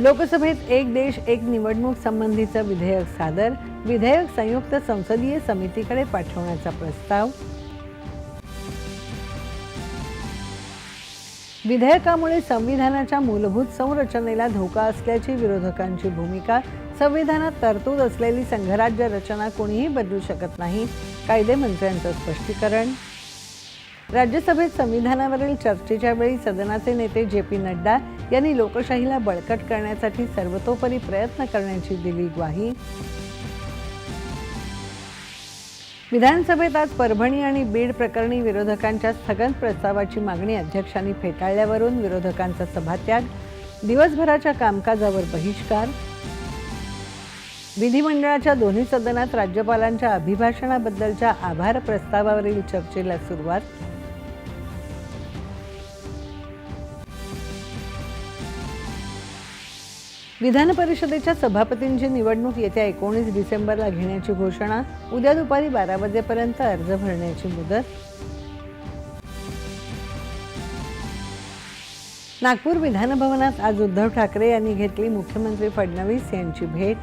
लोकसभेत एक देश एक निवडणूक संबंधीचं विधेयक सादर विधेयक संयुक्त संसदीय समितीकडे पाठवण्याचा प्रस्ताव. विधेयकामुळे संविधानाच्या मूलभूत संरचनेला धोका असल्याची विरोधकांची भूमिका संविधानात तरतूद असलेली संघराज्य रचना कोणीही बदलू शकत नाही कायदेमंत्र्यांचं स्पष्टीकरण. राज्यसभेत संविधानावरील चर्चेच्या वेळी सदनाचे नेते जे पी नड्डा यांनी लोकशाहीला बळकट करण्यासाठी सर्वतोपरी प्रयत्न करण्याची दिली ग्वाही. विधानसभेत आज परभणी आणि बीड प्रकरणी विरोधकांच्या स्थगन प्रस्तावाची मागणी अध्यक्षांनी फेटाळल्यावरून विरोधकांचा सभात्याग दिवसभराच्या कामकाजावर बहिष्कार. विधिमंडळाच्या दोन्ही सदनात राज्यपालांच्या अभिभाषणाबद्दलच्या आभार प्रस्तावावरील चर्चेला सुरुवात. विधान परिषदेच्या सभापतींची निवडणूक येत्या एकोणीस डिसेंबरला घेण्याची घोषणा उद्या दुपारी बारा वाजेपर्यंत अर्ज भरण्याची मुदत. नागपूर विधानभवनात आज उद्धव ठाकरे यांनी घेतली मुख्यमंत्री फडणवीस यांची भेट.